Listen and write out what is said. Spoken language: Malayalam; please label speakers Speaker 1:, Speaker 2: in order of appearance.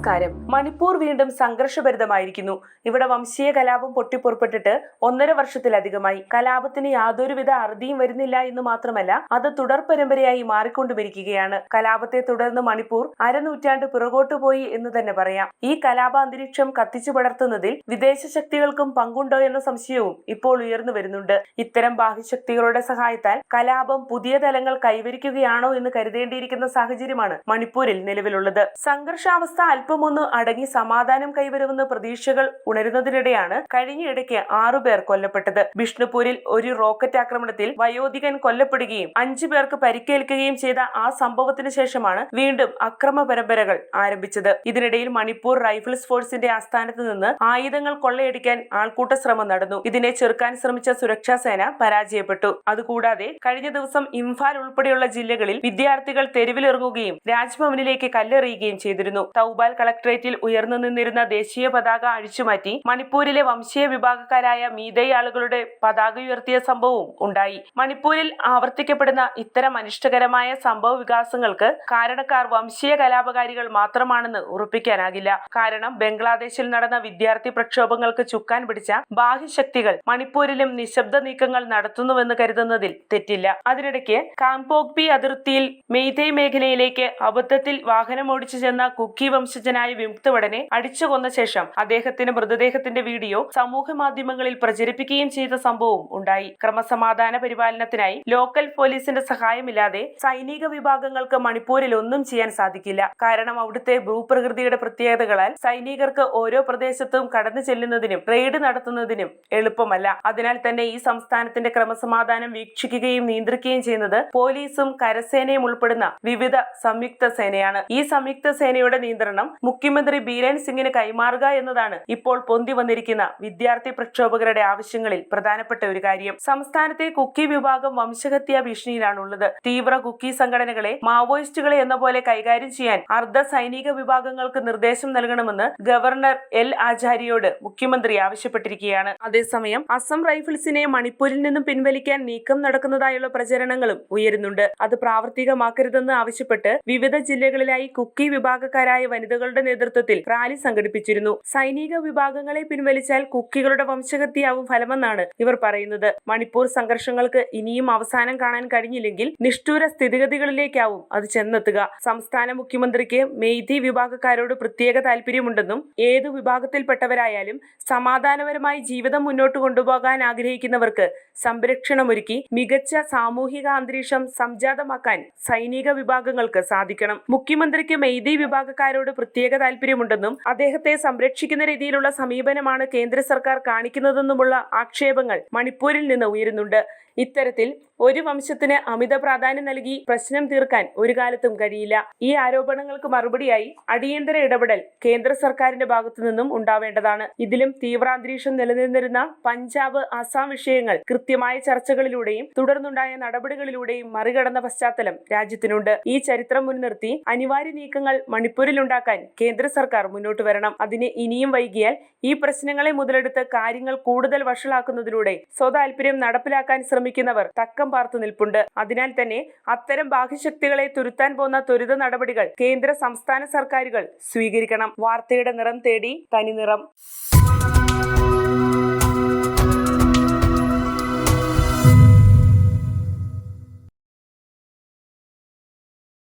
Speaker 1: നമസ്കാരം മണിപ്പൂർ വീണ്ടും സംഘർഷഭരിതമായിരിക്കുന്നു. ഇവിടെ വംശീയ കലാപം പൊട്ടിപ്പുറപ്പെട്ടിട്ട് ഒന്നര വർഷത്തിലധികമായി. കലാപത്തിന് യാതൊരുവിധ അറുതിയും വരുന്നില്ല എന്ന് മാത്രമല്ല അത് തുടർ പരമ്പരയായി മാറിക്കൊണ്ടുമിരിക്കുകയാണ്. കലാപത്തെ തുടർന്ന് മണിപ്പൂർ അരനൂറ്റാണ്ട് പിറകോട്ട് പോയി എന്ന് തന്നെ പറയാം. ഈ കലാപ അന്തരീക്ഷം കത്തിച്ചു പടർത്തുന്നതിൽ വിദേശ ശക്തികൾക്കും പങ്കുണ്ടോ എന്ന സംശയവും ഇപ്പോൾ ഉയർന്നു വരുന്നുണ്ട്. ഇത്തരം ബാഹ്യശക്തികളുടെ സഹായത്താൽ കലാപം പുതിയ തലങ്ങൾ കൈവരിക്കുകയാണോ എന്ന് കരുതേണ്ടിയിരിക്കുന്ന സാഹചര്യമാണ് മണിപ്പൂരിൽ നിലവിലുള്ളത്. സംഘർഷാവസ്ഥ അല്പമൊന്ന് അടങ്ങി സമാധാനം കൈവരുമെന്ന് പ്രതീക്ഷകൾ ഉണരുന്നതിനിടെയാണ് കഴിഞ്ഞയിടയ്ക്ക് ആറുപേർ കൊല്ലപ്പെട്ടത്. ബിഷ്ണുപൂരിൽ ഒരു റോക്കറ്റ് ആക്രമണത്തിൽ വയോധികൻ കൊല്ലപ്പെടുകയും അഞ്ചു പേർക്ക് പരിക്കേൽക്കുകയും ചെയ്ത ആ സംഭവത്തിന് ശേഷമാണ് വീണ്ടും അക്രമ പരമ്പരകൾ ആരംഭിച്ചത്. ഇതിനിടയിൽ മണിപ്പൂർ റൈഫിൾസ് ഫോഴ്സിന്റെ ആസ്ഥാനത്ത് നിന്ന് ആയുധങ്ങൾ കൊള്ളയടിക്കാൻ ആൾക്കൂട്ട ശ്രമം നടന്നു. ഇതിനെ ചെറുക്കാൻ ശ്രമിച്ച സുരക്ഷാ സേന പരാജയപ്പെട്ടു. അതുകൂടാതെ കഴിഞ്ഞ ദിവസം ഇംഫാൽ ഉൾപ്പെടെയുള്ള ജില്ലകളിൽ വിദ്യാർത്ഥികൾ തെരുവിലിറങ്ങുകയും രാജ്ഭവനിലേക്ക് കല്ലെറിയുകയും ചെയ്തിരുന്നു. തൗബാൽ കളക്ടറേറ്റിൽ ഉയർന്നു നിന്നിരുന്ന ദേശീയ പതാക അഴിച്ചുമാറ്റി മണിപ്പൂരിലെ വംശീയ വിഭാഗക്കാരായ മീതൈ ആളുകളുടെ പതാക ഉയർത്തിയ സംഭവവും ഉണ്ടായി. മണിപ്പൂരിൽ ആവർത്തിക്കപ്പെടുന്ന ഇത്തരം അനിഷ്ടകരമായ സംഭവ വികാസങ്ങൾക്ക് കാരണക്കാർ വംശീയ കലാപകാരികൾ മാത്രമാണെന്ന് ഉറപ്പിക്കാനാകില്ല. കാരണം ബംഗ്ലാദേശിൽ നടന്ന വിദ്യാർത്ഥി പ്രക്ഷോഭങ്ങൾക്ക് ചുക്കാൻ പിടിച്ച ബാഹ്യശക്തികൾ മണിപ്പൂരിലും നിശബ്ദ നീക്കങ്ങൾ നടത്തുന്നുവെന്ന് കരുതുന്നതിൽ തെറ്റില്ല. അതിനിടയ്ക്ക് കാംപോഗ്പി അതിർത്തിയിൽ മെയ്തൈ മേഖലയിലേക്ക് അബദ്ധത്തിൽ വാഹനമോടിച്ചു ചെന്ന കുക്കി വംശജനായ വിമുക്തവടനെ അടിച്ചു കൊന്ന ശേഷം അദ്ദേഹത്തിന്റെ മൃതദേഹത്തിന്റെ വീഡിയോ സമൂഹ മാധ്യമങ്ങളിൽ പ്രചരിപ്പിക്കുകയും ചെയ്ത സംഭവവും ഉണ്ടായി. ക്രമസമാധാന പരിപാലനത്തിനായി ലോക്കൽ പോലീസിന്റെ സഹായമില്ലാതെ സൈനിക വിഭാഗങ്ങൾക്ക് മണിപ്പൂരിൽ ഒന്നും ചെയ്യാൻ സാധിക്കില്ല. കാരണം അവിടുത്തെ ഭൂപ്രകൃതിയുടെ പ്രത്യേകതകളാൽ സൈനികർക്ക് ഓരോ പ്രദേശത്തും കടന്നു ചെല്ലുന്നതിനും റെയ്ഡ് നടത്തുന്നതിനും എളുപ്പമല്ല. അതിനാൽ തന്നെ ഈ സംസ്ഥാനത്തിന്റെ ക്രമസമാധാനം വീക്ഷിക്കുകയും നിയന്ത്രിക്കുകയും ചെയ്യുന്നത് പോലീസും കരസേനയും ഉൾപ്പെടുന്ന വിവിധ സംയുക്ത സേനയാണ്. ഈ സംയുക്ത സേനയുടെ നിയന്ത്രണം മുഖ്യമന്ത്രി ബീരൻ സിംഗിന് കൈമാറുക എന്നതാണ് ഇപ്പോൾ പൊന്തി വന്നിരിക്കുന്ന വിദ്യാർത്ഥി പ്രക്ഷോഭകരുടെ ആവശ്യങ്ങളിൽ പ്രധാനപ്പെട്ട ഒരു കാര്യം. സംസ്ഥാനത്തെ കുക്കി വിഭാഗം വംശഹത്യാ ഭീഷണിയിലാണുള്ളത്. തീവ്ര കുക്കി സംഘടനകളെ മാവോയിസ്റ്റുകളെ എന്ന പോലെ കൈകാര്യം ചെയ്യാൻ അർദ്ധ സൈനിക വിഭാഗങ്ങൾക്ക് നിർദ്ദേശം നൽകണമെന്ന് ഗവർണർ എൽ ആചാര്യയോട് മുഖ്യമന്ത്രി ആവശ്യപ്പെട്ടിരിക്കുകയാണ്. അതേസമയം അസം റൈഫിൾസിനെ മണിപ്പൂരിൽ നിന്നും പിൻവലിക്കാൻ നീക്കം നടക്കുന്നതായുള്ള പ്രചരണങ്ങളും ഉയരുന്നുണ്ട്. അത് പ്രാവർത്തികമാക്കരുതെന്ന് ആവശ്യപ്പെട്ട് വിവിധ ജില്ലകളിലായി കുക്കി വിഭാഗക്കാരായ വനിതകളുടെ നേതൃത്വത്തിൽ റാലി സംഘടിപ്പിച്ചിരുന്നു. സൈനിക വിഭാഗങ്ങളെ പിൻവലിച്ചാൽ കുക്കികളുടെ വംശഹത്യയാവും ഫലമെന്നാണ് ഇവർ പറയുന്നത്. മണിപ്പൂർ സംഘർഷങ്ങൾക്ക് ഇനിയും അവസാനം കാണാൻ കഴിഞ്ഞില്ലെങ്കിൽ നിഷ്ഠൂര സ്ഥിതിഗതികളിലേക്കാവും അത് ചെന്നെത്തുക. സംസ്ഥാന മുഖ്യമന്ത്രിക്ക് മെയ്തി വിഭാഗക്കാരോട് പ്രത്യേക താല്പര്യമുണ്ടെന്നും ഏതു വിഭാഗത്തിൽപ്പെട്ടവരായാലും സമാധാനപരമായി ജീവിതം മുന്നോട്ട് കൊണ്ടുപോകാൻ ആഗ്രഹിക്കുന്നവർക്ക് സംരക്ഷണമൊരുക്കി മികച്ച സാമൂഹിക അന്തരീക്ഷം സംജാതമാക്കാൻ സൈനിക വിഭാഗങ്ങൾക്ക് സാധിക്കണം. മുഖ്യമന്ത്രിക്ക് മെയ്തി വിഭാഗക്കാരോട് പ്രത്യേക താല്പര്യമുണ്ടെന്നും അദ്ദേഹത്തെ സംരക്ഷിക്കുന്ന രീതിയിലുള്ള സമീപനമാണ് കേന്ദ്ര സർക്കാർ കാണിക്കുന്നതെന്നുമുള്ള ആക്ഷേപങ്ങൾ മണിപ്പൂരിൽ നിന്ന് ഉയരുന്നുണ്ട്. ഇത്തരത്തിൽ ഒരു വംശത്തിന് അമിത പ്രാധാന്യം നൽകി പ്രശ്നം തീർക്കാൻ ഒരു കാലത്തും കഴിയില്ല. ഈ ആരോപണങ്ങൾക്ക് മറുപടിയായി അടിയന്തര ഇടപെടൽ കേന്ദ്ര സർക്കാരിന്റെ ഭാഗത്തു നിന്നും ഉണ്ടാവേണ്ടതാണ്. ഇതിലും തീവ്രാന്തരീക്ഷം നിലനിന്നിരുന്ന പഞ്ചാബ് അസാം വിഷയങ്ങൾ കൃത്യമായ ചർച്ചകളിലൂടെയും തുടർന്നുണ്ടായ നടപടികളിലൂടെയും മറികടന്ന പശ്ചാത്തലം രാജ്യത്തിനുണ്ട്. ഈ ചരിത്രം മുൻനിർത്തി അനിവാര്യ നീക്കങ്ങൾ മണിപ്പൂരിൽ ഉണ്ടാക്കാൻ കേന്ദ്ര സർക്കാർ മുന്നോട്ട് വരണം. അതിന് ഇനിയും വൈകിയാൽ ഈ പ്രശ്നങ്ങളെ മുതലെടുത്ത് കാര്യങ്ങൾ കൂടുതൽ വഷളാക്കുന്നതിലൂടെ സ്വതാൽപര്യം നടപ്പിലാക്കാൻ ശ്രമിക്കുന്നവർ തക്കം പാർത്തു നിൽപ്പുണ്ട്. അതിനാൽ തന്നെ അത്തരം ബാഹ്യശക്തികളെ തുരുത്താൻ പോകുന്ന ത്വരിത നടപടികൾ കേന്ദ്ര സംസ്ഥാന സർക്കാരുകൾ സ്വീകരിക്കണം. വാർത്തയുടെ നിറം തേടി തനിനിറം.